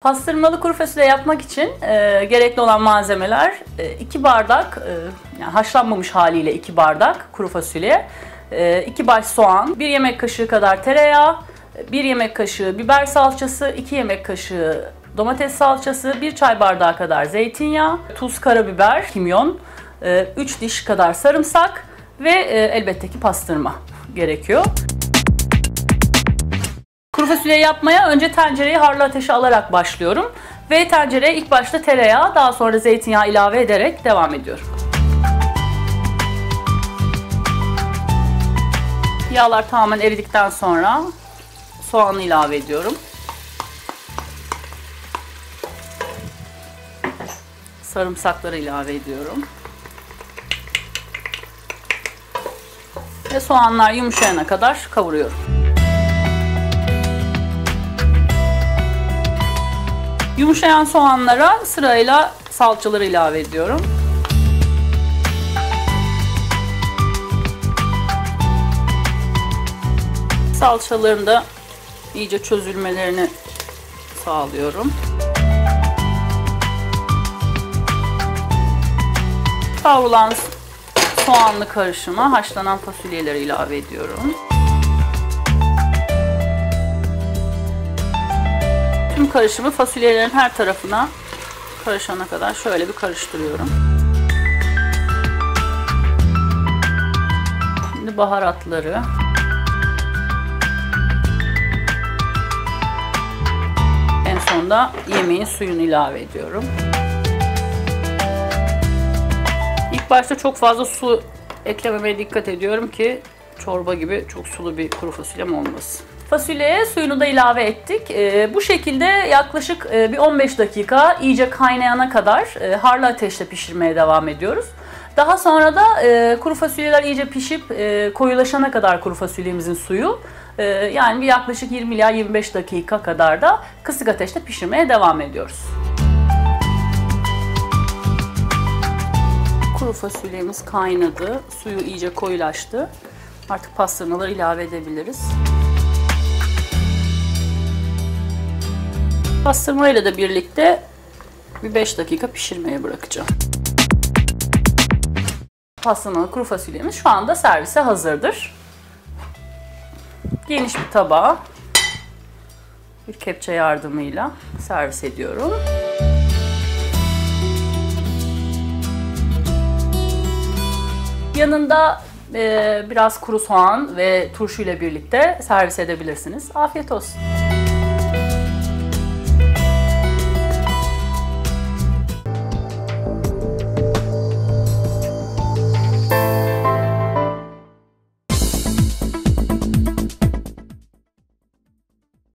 Pastırmalı kuru fasulye yapmak için e, gerekli olan malzemeler 2 bardak e, yani haşlanmamış haliyle 2 bardak kuru fasulye, 2 baş soğan, 1 yemek kaşığı kadar tereyağı, 1 yemek kaşığı biber salçası, 2 yemek kaşığı domates salçası, 1 çay bardağı kadar zeytinyağı, tuz, karabiber, kimyon, 3 diş kadar sarımsak ve e, elbette ki pastırma gerekiyor. Kuru fasulye yapmaya önce tencereyi harlı ateşe alarak başlıyorum. Ve tencereye ilk başta tereyağı, daha sonra zeytinyağı ilave ederek devam ediyorum. Yağlar tamamen eridikten sonra soğanı ilave ediyorum. Sarımsakları ilave ediyorum. Ve soğanlar yumuşayana kadar kavuruyorum. Yumuşayan soğanlara sırayla salçaları ilave ediyorum. Salçaların da iyice çözülmelerini sağlıyorum. Kavrulan soğanlı karışıma haşlanan fasulyeleri ilave ediyorum. Tüm karışımı fasulyelerin her tarafına karışana kadar şöyle bir karıştırıyorum. Şimdi baharatları en sonda yemeğin suyunu ilave ediyorum. İlk başta çok fazla su eklememeye dikkat ediyorum ki çorba gibi çok sulu bir kuru fasulyem olmasın. Fasulyeye suyunu da ilave ettik. E, bu şekilde yaklaşık e, bir 15 dakika iyice kaynayana kadar e, harlı ateşte pişirmeye devam ediyoruz. Daha sonra da e, kuru fasulyeler iyice pişip koyulaşana kadar kuru fasulyemizin suyu yani bir yaklaşık 20 ila 25 dakika kadar da kısık ateşte pişirmeye devam ediyoruz. Kuru fasulyemiz kaynadı, suyu iyice koyulaştı. Artık pastırmaları ilave edebiliriz. Pastırma ile de birlikte bir 5 dakika pişirmeye bırakacağım. Pastırmalı kuru fasulyemiz şu anda servise hazırdır. Geniş bir tabağa bir kepçe yardımıyla servis ediyorum. Yanında biraz kuru soğan ve turşu ile birlikte servis edebilirsiniz. Afiyet olsun.